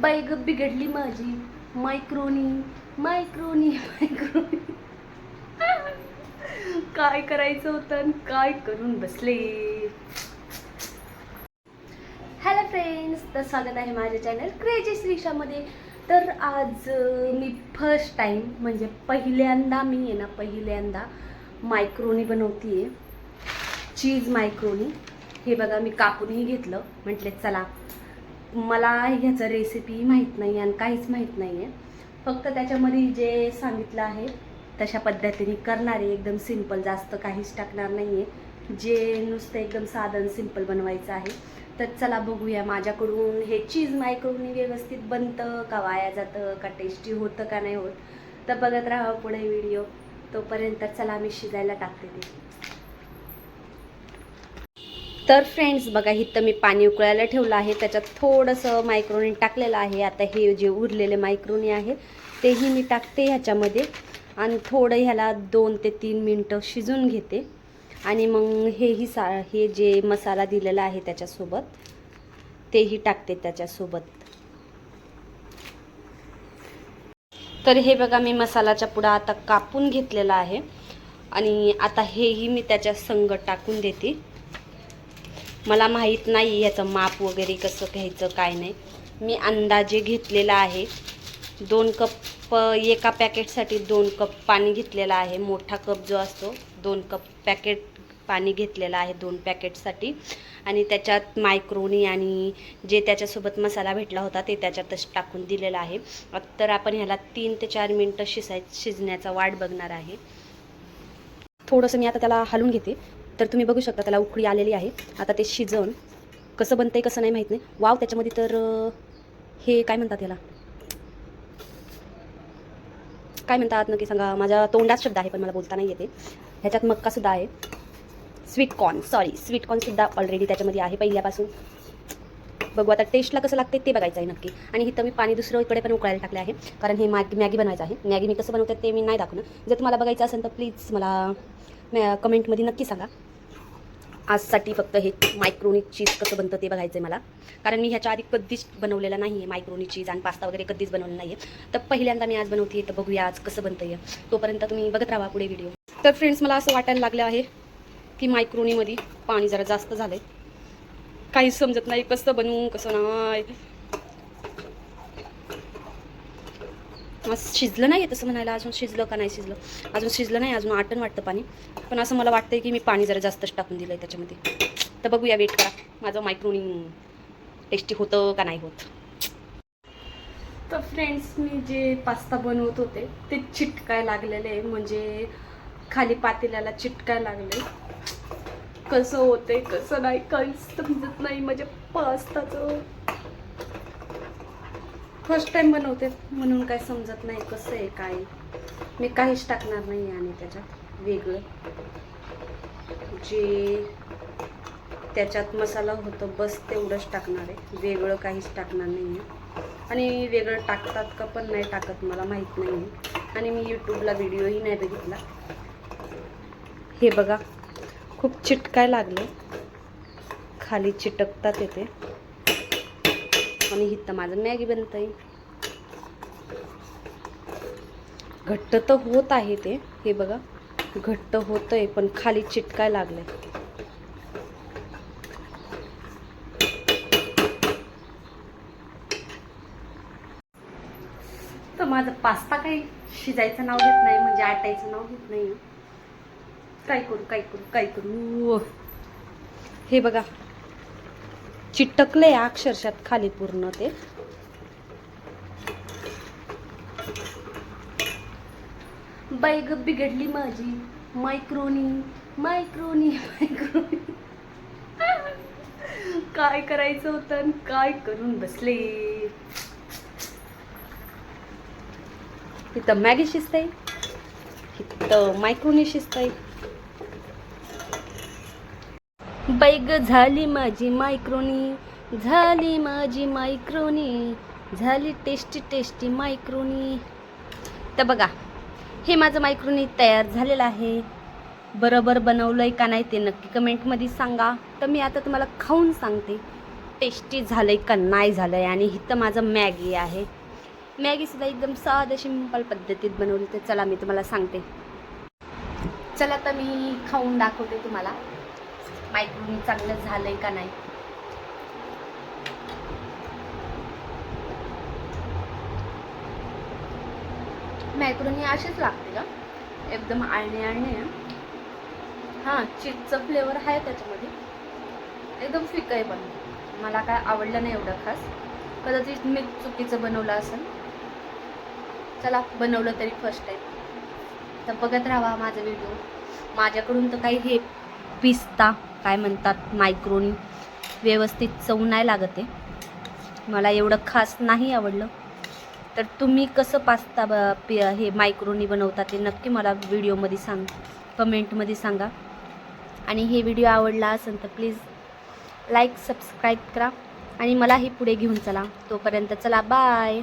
बाई ग बिघडली माझी. मायक्रोनी मायक्रोनी मायक्रोनी. काय करायचं होतं आणि काय करून बसले? हॅलो फ्रेंड्स तर स्वागत आहे माझ्या चॅनल क्रेजी श्रीशामध्ये तर आज मी फर्स्ट टाईम म्हणजे पहिल्यांदा मी आहे ना पहिल्यांदा मायक्रोनी बनवते चीज मायक्रोनी. हे बघा मी कापूनही घेतलं. म्हटले चला मला ह्याचं रेसिपी माहीत नाही आणि काहीच माहीत नाही आहे फक्त त्याच्यामध्ये जे सांगितलं आहे तशा पद्धतीने करणार आहे एकदम सिंपल जास्त काहीच टाकणार नाही आहे जे नुसतं एकदम साधन सिंपल बनवायचं आहे तर चला बघूया माझ्याकडून हे चीज मायकडून व्यवस्थित बनतं का वाया जातं का टेस्टी होतं का नाही होत. तर बघत राहा पुढे व्हिडिओ तोपर्यंत चला मी शिजायला टाकते ते. तर फ्रेंड्स बघा इथं मी पाणी उकळायला ठेवलं आहे. त्याच्यात थोडंसं मायक्रोनी टाकलेलं आहे. आता हे जे उरलेले मायक्रोनी आहे तेही मी टाकते ह्याच्यामध्ये. आणि थोडं ह्याला दोन ते तीन मिनटं शिजून घेते. आणि मग हेही सा हे जे मसाला दिलेला आहे त्याच्यासोबत तेही टाकते त्याच्यासोबत. तर हे बघा मी मसालाच्या पुढं आता कापून घेतलेला आहे. आणि आता हेही मी त्याच्या संग टाकून देते. मला माहीत नाही याचं माप वगैरे कसं घ्यायचं काय नाही. मी अंदाजे घेतलेला आहे. दोन कप एका पॅकेटसाठी दोन कप पाणी घेतलेलं आहे. मोठा कप जो असतो दोन कप पॅकेट पाणी घेतलेलं आहे दोन पॅकेटसाठी. आणि त्याच्यात मायक्रोनी आणि जे त्याच्यासोबत मसाला भेटला होता ते त्याच्यातच टाकून दिलेला आहे. तर आपण ह्याला तीन ते चार मिनटं शिजाय शिजण्याचा वाट बघणार आहे. थोडंसं मी आता त्याला हलून घेते. तर तुम्ही बघू शकता त्याला उकळी आलेली आहे. आता ते शिजवून कसं बनतं आहे कसं नाही माहीत नाही. वाव त्याच्यामध्ये तर हे काय म्हणतात याला? काय म्हणतात नक्की सांगा. माझ्या तोंडात शब्द आहे पण मला बोलता नाही येते. ह्याच्यात मक्कासुद्धा आहे. स्वीट कॉर्न सॉरी स्वीट कॉर्नसुद्धा ऑलरेडी त्याच्यामध्ये आहे पहिल्यापासून. बघू आता टेस्टला कसं लागते ते बघायचं आहे नक्की. आणि इथं मी पाणी दुसरं इकडे पण उकळायला टाकले आहे. कारण हे मॅगी मॅगी बनवायचं आहे. मॅगी मी कसं बनवते ते मी नाही दाखवणं जर तुम्हाला बघायचं असेल तर प्लीज मला मॅ कमेंटमध्ये नक्की सांगा. आजसाठी फक्त हे मायक्रोनी चीज कसं बनतं ते बघायचं आहे मला. कारण मी ह्याच्या आधी कधीच बनवलेलं नाही आहे मायक्रोनी चीज आणि पास्ता वगैरे कधीच बनवलं नाही आहे तर पहिल्यांदा मी आज बनवते तर बघूया आज कसं बनतं आहे तोपर्यंत तुम्ही बघत राहा पुढे व्हिडिओ तर फ्रेंड्स मला असं वाटायला लागलं आहे की मायक्रोनीमध्ये पाणी जरा जास्त झालं आहे काहीच समजत नाही कसं बनवू कसं नाही. आज शिजलं नाही आहे तसं म्हणायला अजून शिजलं का नाही शिजलं? अजून शिजलं नाही अजून आटण वाटतं पाणी. पण असं मला वाटतंय की मी पाणी जरा जास्तच टाकून दिलं आहे त्याच्यामध्ये. तर बघूया वेट करा. माझं मायक्रोनिंग टेस्टी होतं का नाही होत? तर फ्रेंड्स मी जे पास्ता बनवत होते ते चिटकाय लागलेले. आहे म्हणजे खाली पातेल्याला चिटकाय लागले. कसं होते कसं नाही काहीच समजत नाही. म्हणजे पास्ताचं फर्स्ट टाइम बनवते म्हणून काय समजत नाही कसं आहे काय मी काहीच टाकणार नाही आणि त्याच्यात वेगळं. जे त्याच्यात मसाला होतो बस तेवढंच टाकणार आहे. वेगळं काहीच टाकणार नाही आहे. आणि वेगळं टाकतात का पण नाही टाकत मला माहीत नाही आहे. आणि मी यूट्यूबला व्हिडिओही नाही बघितला. हे बघा खूप चिटकाय लागले. खाली चिटकतात येते आणि इथं माझं मॅगी बनत आहे घट्ट तर होत आहे ते हे बघा. घट्ट होत आहे पण खाली चिटकाय लागलंय. तर माझं पास्ता काही शिजायचं नाव घेत नाही म्हणजे आटायचं नाव घेत नाही. काय करू काय करू काय करू? हे बघा. चिटकले अक्षरशात खाली पूर्ण ते. बाई बिघडली माझी. मायक्रोनी मायक्रोनी मायक्रोनी. काय करायचं होतं आणि काय करून बसले? तिथं मॅगी शिजताय तिथं मायक्रोनी शिजताय. बैग झाली माझी मायक्रोनी झाली माझी मायक्रोनी झाली टेस्टी टेस्टी मायक्रोनी. तर बघा हे माझं मायक्रोनी तयार झालेलं आहे. बरोबर बनवलं आहे का नाही ते नक्की कमेंटमध्ये सांगा. तर मी आता तुम्हाला खाऊन सांगते टेस्टी झालं आहे का नाही झालं आहे आणि इथं माझं मॅगी आहे. मॅगीसुद्धा एकदम साधं सिंपल पद्धतीत बनवली. तर चला मी तुम्हाला सांगते. चला तर मी खाऊन दाखवते तुम्हाला. मायक्रोनी चांगलं झालंय का नाही? मॅक्रोनी अशीच लागते का एकदम आळणे आळणे हां? चीजचं फ्लेवर आहे त्याच्यामध्ये. एकदम फिकं आहे पण. मला काय आवडलं नाही एवढं खास. कदाचित मी चुकीचं बनवलं असेल. चला बनवलं तरी फर्स्ट टाईम तर बघत राहा माझा व्हिडिओ माझ्याकडून तर काही हे पिस्ता काय म्हणतात मायक्रोनी व्यवस्थित चव नाही लागत. आहे मला एवढं खास नाही आवडलं. तर तुम्ही कसं पास्ता ब पि हे मायक्रोनी बनवता ते नक्की मला व्हिडिओमध्ये सांग कमेंटमध्ये सांगा. आणि हे व्हिडिओ आवडला असेल तर प्लीज लाईक सबस्क्राईब करा. आणि मलाही पुढे घेऊन चला. तोपर्यंत चला बाय